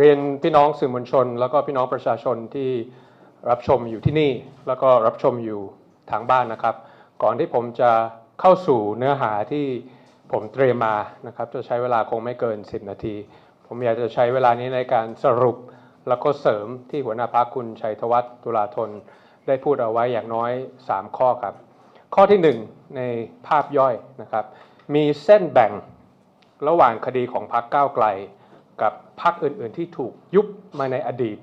เรียนพี่น้องสื่อมวลชน แล้วก็พี่น้องประชาชนที่รับชมอยู่ที่นี่ แล้วก็รับชมอยู่ทางบ้านนะครับ ก่อนที่ผมจะเข้าสู่เนื้อหาที่ผมเตรียมมานะครับจะใช้เวลาคงไม่เกิน 10 นาที ผมอยากจะใช้เวลานี้ในการสรุปแล้วก็เสริมที่หัวหน้าพักคุณชัยธวัฒน์ตุลาธน ได้พูดเอาไว้อย่างน้อย 3 ข้อครับ ข้อที่ 1 ในภาพย่อยนะครับ มีเส้นแบ่งระหว่างคดีของพรรคก้าวไกล กับพรรคอื่นๆ ที่ถูกยุบมาในอดีต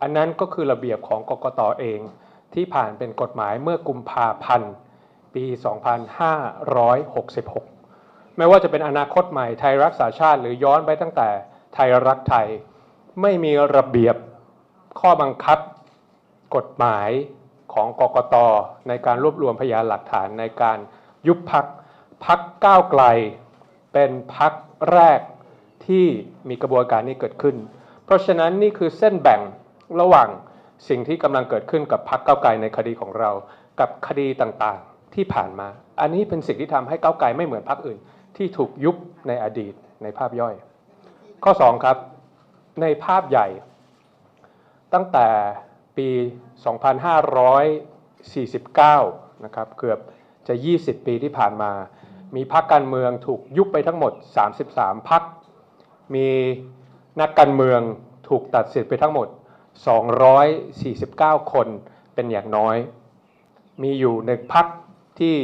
อันนั้นก็คือระเบียบของกกตเองที่ผ่านเป็นกฎหมายเมื่อกุมภาพันธ์ปี 2566 ไม่ว่าจะเป็นอนาคตใหม่ไทยรักษาชาติหรือย้อนไปตั้งแต่ไทยรักไทย ไม่มีระเบียบข้อบังคับกฎหมายของกกตในการรวบรวมพยานหลักฐานในการยุบพักพักก้าวไกล เป็นพักแรก ที่มีกระบวนการนี้เกิดขึ้น เพราะฉะนั้นนี่คือเส้นแบ่งระหว่างสิ่งที่กำลังเกิดขึ้นกับพักก้าไกลในคดีของเรา กับคดีต่างๆที่ผ่านมา อันนี้เป็นสิ่งที่ทำให้เก้าไกลไม่เหมือนพักอื่น ที่ถูกยุบในอดีตในภาพย่อย ข้อ 2 ครับ ในภาพใหญ่ ตั้งแต่ปี 2549 นะครับ เกือบจะ 20 ปีที่ผ่านมา มีพรรคการเมืองถูกยุบไปทั้งหมด 33พรรค มีนักการเมืองถูกตัดสิทธิ์ไปทั้งหมด 249 คนเป็นอย่างน้อย มีอยู่ในพรรคที่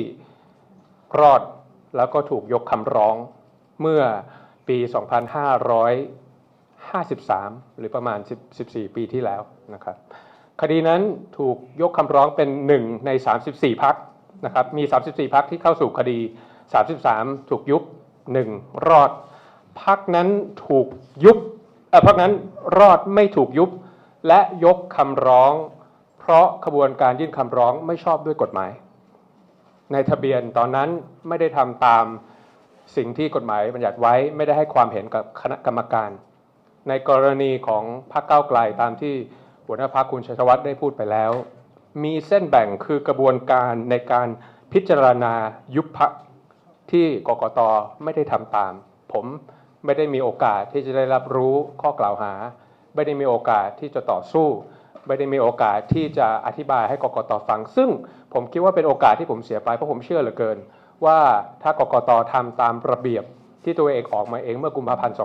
รอดแล้วก็ถูกยกคำร้องเมื่อปี 2553 หรือประมาณ 14 ปีที่แล้วนะครับคดีนั้นถูกยกคำร้องเป็น 1 ใน 34 พักนะครับ มี 34 พักที่เข้าสู่คดี 33 ถูกยุบ 1 รอด พักนั้นถูกยุบพักนั้นรอดไม่ถูกยุบ และยกคำร้อง เพราะขบวนการยื่นคำร้องไม่ชอบด้วยกฎหมาย ในทะเบียนตอนนั้นไม่ได้ทำตามสิ่งที่กฎหมายบัญญัติไว้ไม่ได้ให้ความเห็นกับคณะกรรมการ ในกรณีของพรรคก้าวไกลตามที่หัวหน้าพรรคคุณชัยธวัฒน์ได้พูดไปแล้ว มีเส้นแบ่งคือกระบวนการในการพิจารณายุบพรรคที่กกตไม่ได้ทำตาม ผม ไม่ได้มีโอกาสที่จะได้รับรู้ข้อกล่าวหา ไม่ได้มีโอกาสที่จะต่อสู้ ไม่ได้มีโอกาสที่จะอธิบายให้กกตฟัง ซึ่งผมคิดว่าเป็นโอกาสที่ผมเสียไปเพราะผมเชื่อเหลือเกิน ว่าถ้ากกตทำตามระเบียบที่ตัวเองออกมาเองเมื่อกุมภาพันธ์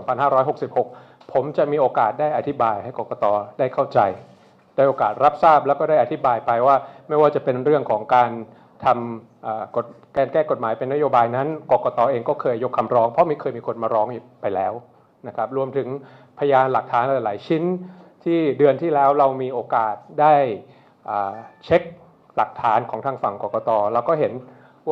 2566 ผมจะมีโอกาสได้อธิบายให้กกตได้เข้าใจ ได้โอกาสรับทราบแล้วก็ได้อธิบายไปว่า ไม่ว่าจะเป็นเรื่องของการ ทำกฎการแก้กฎหมายเป็นนโยบายนั้นกกตเองก็เคยยกคำร้อง เพราะมีเคยมีคนมาร้องไปแล้วนะครับรวมถึงพยานหลักฐานหลาย ๆ ชิ้นที่เดือนที่แล้วเรามีโอกาสได้เช็คหลักฐานของทางฝั่งกกตเราก็เห็น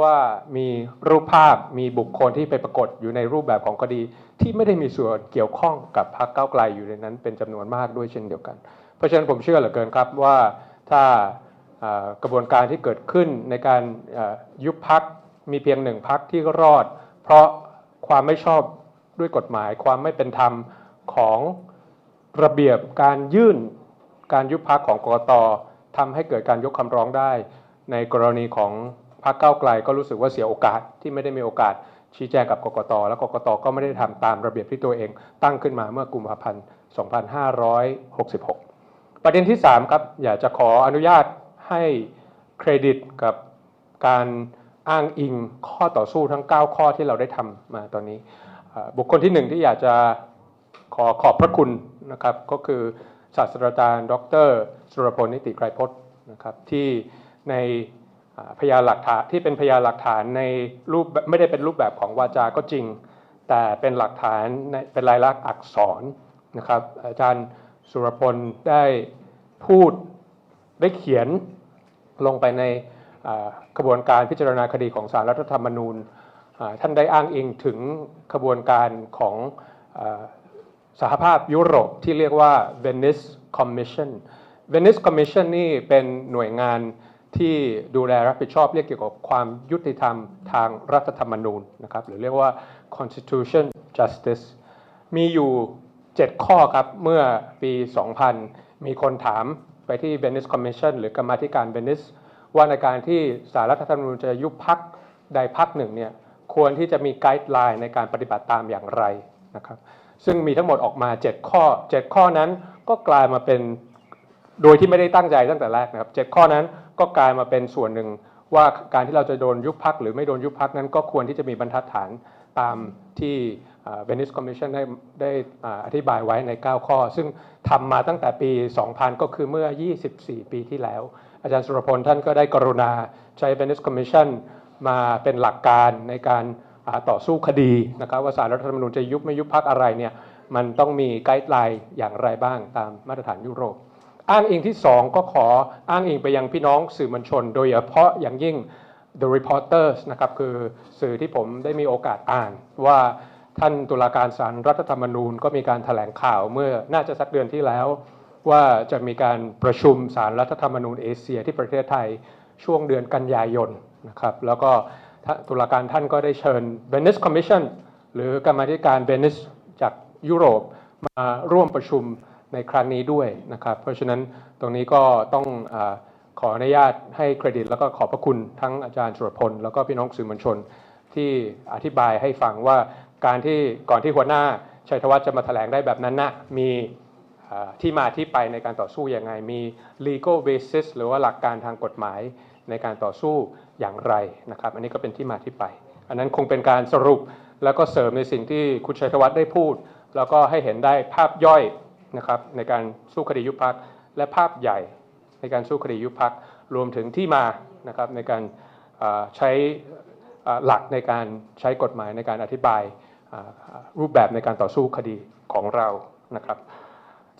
ว่ามีรูปภาพมีบุคคลที่ไปปรากฏอยู่ในรูปแบบของคดี ที่ไม่ได้มีส่วนเกี่ยวข้องกับพรรคก้าวไกลอยู่ในนั้นเป็นจำนวนมากด้วยเช่นเดียวกัน เพราะฉะนั้นผมเชื่อเหลือเกินครับว่าถ้า กระบวนการที่เกิดขึ้นในการยุบพักมีเพียงหนึ่งพักที่รอด เพราะความไม่ชอบด้วยกฎหมาย ความไม่เป็นธรรมของระเบียบการยื่นการยุบพักของกกตทำให้เกิดการยกคำร้องได้ ในกรณีของพรรคก้าวไกลก็รู้สึกว่าเสียโอกาสที่ไม่ได้มีโอกาสชี้แจงกับกกต และกกตก็ไม่ได้ทำตามระเบียบที่ตัวเอง ตั้งขึ้นมาเมื่อกุมภาพันธ์ 2566 ประเด็นที่ 3 ครับ อยากจะขออนุญาต ให้เครดิตกับการอ้างอิงข้อต่อสู้ทั้ง 9 ข้อที่เราได้ทำมาตอนนี้บุคคลที่หนึ่งที่อยากจะขอขอบพระคุณนะครับก็คือศาสตราจารย์ ดร สุรพลนิติไกรพจน์นะครับที่ในพยานหลักฐานที่เป็นพยานหลักฐานในรูปไม่ได้เป็นรูปแบบของวาจาก็จริง แต่เป็นหลักฐานในเป็นลายลักษณ์อักษรนะครับอาจารย์สุรพลได้พูดได้เขียน ลงไปในกระบวนการพิจารณาคดีของสารรัฐธรรมนูญ ท่านได้อ้างอิงถึงกระบวนการของอสหภาพยุโรปที่เรียกว่า Venice Commission Venice Commission นี่เป็นหน่วยงานที่ดูแลรับผิดชอบเรียกเกี่ยวกับความยุติธรรมทางรัฐธรรมนูญนะครับหรือเรียกว่า Constitution Justice มีอยู่ 7 ข้อครับเมื่อปี 2000 มีคนถาม ไปที่ Venice Commission หรือกรรมธิการ Venice ว่าในการที่สารรัฐธรรมนูญจะยุบพักใดพักหนึ่งเนี่ยควรที่จะมีไกด์ไลน์ในการปฏิบัติตามอย่างไรนะครับซึ่งมีทั้งหมดออกมา 7 ข้อ 7 ข้อนั้นก็กลายมาเป็นโดยที่ไม่ได้ตั้งใจตั้งแต่แรกนะครับ 7 ข้อนั้นก็กลายมาเป็นส่วนหนึ่งว่าการที่เราจะโดนยุบพักหรือไม่โดนยุบพักนั้นก็ควรที่จะมีบรรทัดฐานตามที่ เวนิสคอมมิชชั่นได้ได้อธิบายไว้ใน 9 ข้อ ซึ่งทำมาตั้งแต่ปี 2000 ก็คือเมื่อ 24 ปีที่แล้ว อาจารย์สุรพลท่านก็ได้กรุณาใช้ Venice Commission มาเป็นหลักการในการต่อสู้คดีนะครับว่าสารรัฐธรรมนูญจะยุบไม่ยุบพักอะไรเนี่ยมันต้องมีไกด์ไลน์อย่างไรบ้างตามมาตรฐานยุโรป อ้างอิงที่ 2 ก็ขออ้างอิงไปยังพี่น้องสื่อมวลชน โดยเฉพาะอย่างยิ่ง The Reporters นะครับคือสื่อที่ผมได้มีโอกาสอ่านว่า ท่านตุลาการศาลรรัฐธรรมนูญก็มีการแถลงข่าวเมื่อน่าจะสักเดือนที่แล้ว ว่าจะมีการประชุมศาลรรัฐธรรมนูญเอเชียที่ประเทศไทยช่วงเดือนกันยายนนะครับแล้วก็ท่านตุลาการท่านก็ได้เชิญ Venice Commission หรือกรรมธิการ Venice จากยุโรปมาร่วมประชุมในครั้งนี้ด้วยนะครับ เพราะฉะนั้นตรงนี้ก็ต้องอขออนุญาตให้เครดิต แล้วก็ขอบพระคุณทั้งอาจารย์สุรพล แล้วก็พี่น้องสื่อมวลชนที่อธิบายให้ฟังว่า การที่ก่อนที่หัวหน้าชัยธวัฒน์จะมาแถลงได้แบบนั้นนะมีที่มาที่ไปในการต่อสู้อย่างไง มี legal basis หรือว่าหลักการทางกฎหมายในการต่อสู้อย่างไรนะครับ อันนี้ก็เป็นที่มาที่ไป อันนั้นคงเป็นการสรุปแล้วก็เสริมในสิ่งที่คุณชัยธวัฒน์ได้พูด แล้วก็ให้เห็นได้ภาพย่อยนะครับในการสู้คดียุบพักและภาพใหญ่ในการสู้คดียุบพักรวมถึงที่มานะครับในการใช้หลักในการใช้กฎหมายในการอธิบาย รูปแบบในการต่อสู้คดีของเรานะครับ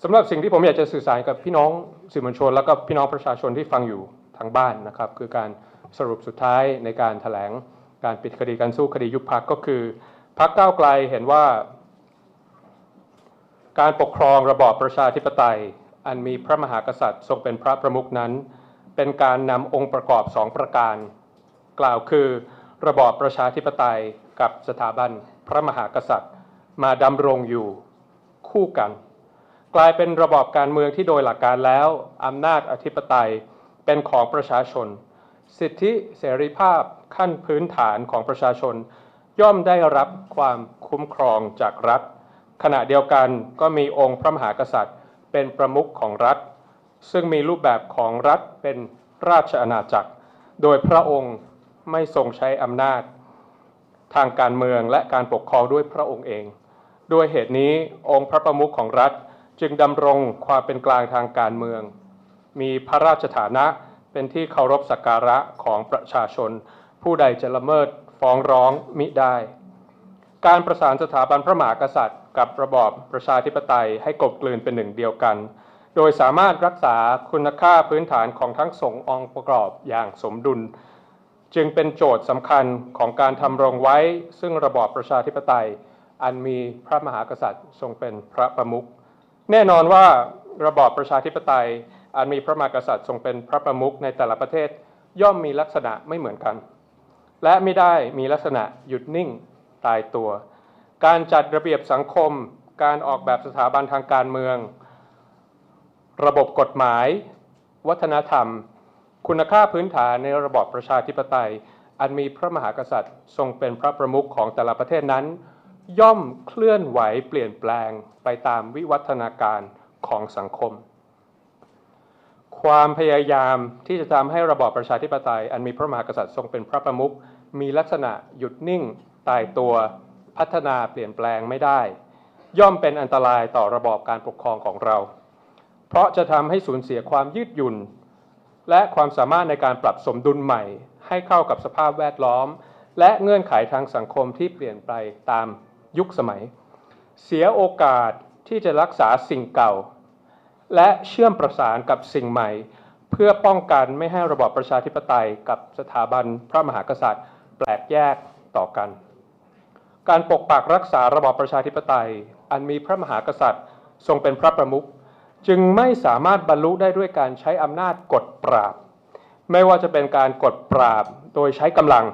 สำหรับสิ่งที่ผมอยากจะสื่อสารกับพี่น้องสื่อมวลชน แล้วก็พี่น้องประชาชนที่ฟังอยู่ทางบ้านนะครับคือการสรุปสุดท้ายในการแถลงการปิดคดีการสู้คดียุบพักก็คือพักก้าวไกลเห็นว่า การปกครองระบอบประชาธิปไตย อันมีพระมหากษัตริย์ทรงเป็นพระประมุขนั้น เป็นการนำองค์ประกอบสองประการ กล่าวคือ ระบอบประชาธิปไตยกับสถาบันพระมหากษัตริย์ มาดำรงอยู่คู่กัน กลายเป็นระบอบการเมืองที่โดยหลักการแล้วอำนาจอธิปไตยเป็นของประชาชน สิทธิเสรีภาพขั้นพื้นฐานของประชาชน ย่อมได้รับความคุ้มครองจากรัฐ ขณะเดียวกันก็มีองค์พระมหากษัตริย์ เป็นประมุขของรัฐ ซึ่งมีรูปแบบของรัฐเป็นราชอาณาจักร โดยพระองค์ ไม่ทรงใช้อำนาจ ทางการเมืองและการปกครองด้วยพระองค์เอง ด้วยเหตุนี้องค์พระประมุขของรัฐจึงดำรงความเป็นกลางทางการเมือง มีพระราชฐานะเป็นที่เคารพสักการะของประชาชน ผู้ใดจะละเมิดฟ้องร้องมิได้ การประสานสถาบันพระมหากษัตริย์ กับระบอบประชาธิปไตยให้กลมกลืนเป็นหนึ่งเดียวกัน โดยสามารถรักษาคุณค่าพื้นฐานของทั้งสององค์ประกอบอย่างสมดุล จึงเป็นโจทย์สำคัญของการทำรงไว้ ซึ่งระบอบประชาธิปไตย อันมีพระมหากษัตริย์ทรงเป็นพระประมุขแน่นอนว่าระบอบประชาธิปไตย อันมีพระมหากษัตริย์ทรงเป็นพระประมุขในแต่ละประเทศย่อมมีลักษณะไม่เหมือนกัน และไม่ได้มีลักษณะหยุดนิ่งตายตัว การจัดระเบียบสังคม การออกแบบสถาบันทางการเมือง ระบบกฎหมาย วัฒนธรรม คุณค่าพื้นฐานในระบอบประชาธิปไตย อันมีพระมหากษัตริย์ ทรงเป็นพระประมุขของแต่ละประเทศนั้น ย่อมเคลื่อนไหวเปลี่ยนแปลงไปตามวิวัฒนาการของสังคม ความพยายามที่จะทำให้ระบอบประชาธิปไตย อันมีพระมหากษัตริย์ทรงเป็นพระประมุขมีลักษณะหยุดนิ่ง ตายตัวพัฒนาเปลี่ยนแปลงไม่ได้ ย่อมเป็นอันตรายต่อระบอบการปกครองของเรา เพราะจะทำให้สูญเสียความยืดหยุ่น และความสามารถในการปรับสมดุลใหม่ ให้เข้ากับสภาพแวดล้อม และเงื่อนไขทางสังคมที่เปลี่ยนไปตามยุคสมัย เสียโอกาสที่จะรักษาสิ่งเก่า และเชื่อมประสานกับสิ่งใหม่ เพื่อป้องกันไม่ให้ระบอบประชาธิปไตยกับสถาบันพระมหากษัตริย์ แปลกแยกต่อกัน การปกปักรักษาระบอบประชาธิปไตย อันมีพระมหากษัตริย์ ทรงเป็นพระประมุข จึงไม่สามารถบรรลุได้ด้วยการใช้อำนาจกดปราบ ไม่ว่าจะเป็นการกดปราบโดยใช้กำลัง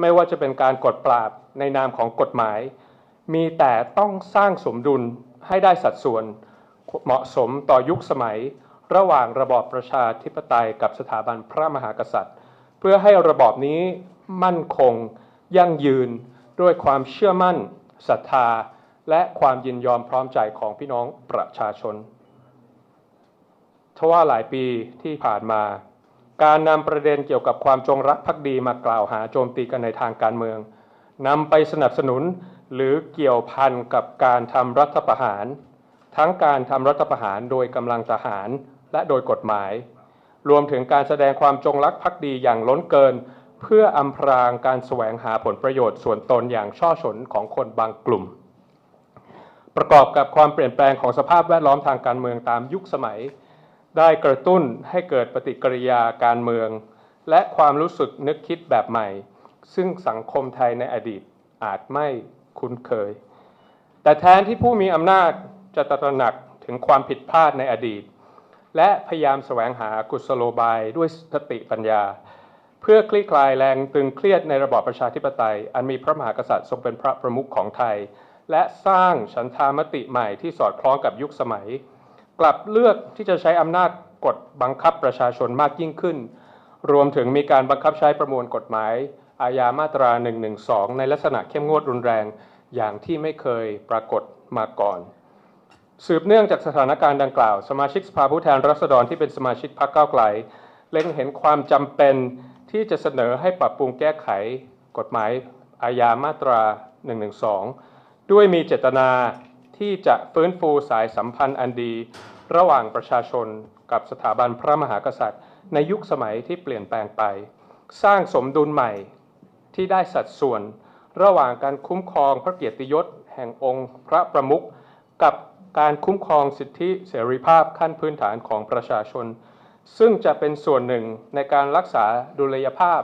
ไม่ว่าจะเป็นการกดปราบในนามของกฎหมาย มีแต่ต้องสร้างสมดุลให้ได้สัดส่วนเหมาะสมต่อยุคสมัย ระหว่างระบอบประชาธิปไตยกับสถาบันพระมหากษัตริย์ เพื่อให้ระบอบนี้มั่นคง ยั่งยืนด้วยความเชื่อมั่นศรัทธา และความยินยอมพร้อมใจของพี่น้องประชาชน ทว่าหลายปีที่ผ่านมา การนำประเด็นเกี่ยวกับความจงรักภักดีมากล่าวหาโจมตีกันในทางการเมืองนำไปสนับสนุนหรือเกี่ยวพันกับการทำรัฐประหาร ทั้งการทำรัฐประหารโดยกำลังทหารและโดยกฎหมาย รวมถึงการแสดงความจงรักภักดีอย่างล้นเกิน เพื่ออำพรางการแสวงหาผลประโยชน์ส่วนตนอย่างช่อฉนของคนบางกลุ่ม ประกอบกับความเปลี่ยนแปลงของสภาพแวดล้อมทางการเมืองตามยุคสมัย ได้กระตุ้นให้เกิดปฏิกิริยาการเมือง และความรู้สึกนึกคิดแบบใหม่ ซึ่งสังคมไทยในอดีตอาจไม่คุ้นเคย แต่แทนที่ผู้มีอำนาจจะตระหนักถึงความผิดพลาดในอดีต และพยายามแสวงหากุศโลบายด้วยสติปัญญา เพื่อคลี่คลายแรงตึงเครียดในระบอบประชาธิปไตย อันมีพระมหากษัตริย์ทรงเป็นพระประมุขของไทย และสร้างฉันทามติใหม่ที่สอดคล้องกับยุคสมัย กลับเลือกที่จะใช้อำนาจกดบังคับประชาชนมากยิ่งขึ้น รวมถึงมีการบังคับใช้ประมวลกฎหมาย อาญามาตรา 112 ในลักษณะเข้มงวดรุนแรงอย่างที่ไม่เคยปรากฏมาก่อน สืบเนื่องจากสถานการณ์ดังกล่าว สมาชิกสภาผู้แทนราษฎรที่เป็นสมาชิกพรรคก้าวไกล เล็งเห็นความจำเป็นที่จะเสนอให้ปรับปรุงแก้ไข กฎหมายอาญามาตรา 112 ด้วยมีเจตนา ที่จะฟื้นฟูสายสัมพันธ์อันดี ระหว่างประชาชนกับสถาบันพระมหากษัตริย์ ในยุคสมัยที่เปลี่ยนแปลงไป สร้างสมดุลใหม่ที่ได้สัดส่วน ระหว่างการคุ้มครองพระเกียรติยศ แห่งองค์พระประมุขกับการคุ้มครองสิทธิเสรีภาพขั้นพื้นฐานของประชาชน ซึ่งจะเป็นส่วนหนึ่งในการรักษาดุลยภาพ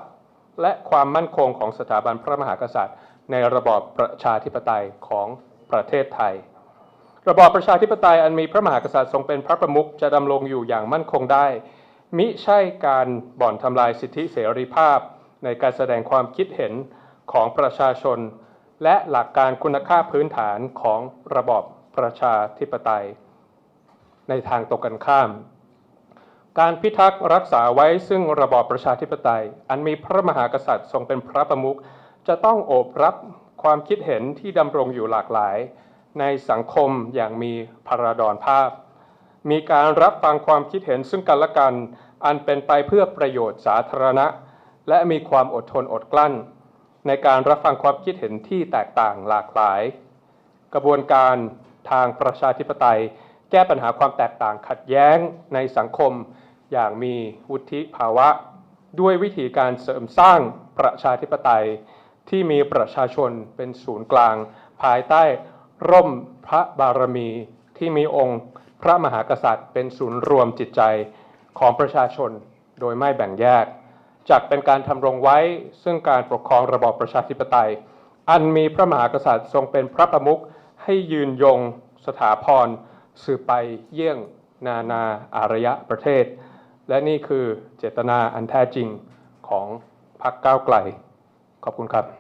และความมั่นคงของสถาบันพระมหากษัตริย์ ในระบอบประชาธิปไตยของประเทศไทย ระบอบประชาธิปไตยอันมีพระมหากษัตริย์ทรงเป็นพระประมุขจะดำรงอยู่อย่างมั่นคงได้ มิใช่การบ่อนทำลายสิทธิเสรีภาพ ในการแสดงความคิดเห็นของประชาชน และหลักการคุณค่าพื้นฐานของระบอบประชาธิปไตย ในทางตรงกันข้าม การพิทักษ์รักษาไว้ซึ่งระบอบประชาธิปไตย อันมีพระมหากษัตริย์ทรงเป็นพระประมุขจะต้องโอบรับความคิดเห็นที่ดำรงอยู่หลากหลาย ในสังคมอย่างมีพาราดอนภาพ มีการรับฟังความคิดเห็นซึ่งกันและกัน อันเป็นไปเพื่อประโยชน์สาธารณะ และมีความอดทนอดกลั้น ในการรับฟังความคิดเห็นที่แตกต่างหลากหลาย กระบวนการทางประชาธิปไตย แก้ปัญหาความแตกต่างขัดแย้งในสังคมอย่างมีวุฒิภาวะ ด้วยวิธีการเสริมสร้างประชาธิปไตยที่มีประชาชนเป็นศูนย์กลาง ภายใต้ ร่มพระบารมีที่มีองค์พระมหากษัตริย์ เป็นศูนย์รวมจิตใจของประชาชนโดยไม่แบ่งแยกจักเป็นการทำรงไว้ซึ่งการปกครองระบอบประชาธิปไตย อันมีพระมหากษัตริย์ทรงเป็นพระประมุขให้ยืนยงสถาพรสืบไปเยี่ยงนานาอารยะประเทศ และนี่คือเจตนาอันแท้จริงของพรรคก้าวไกล ขอบคุณครับ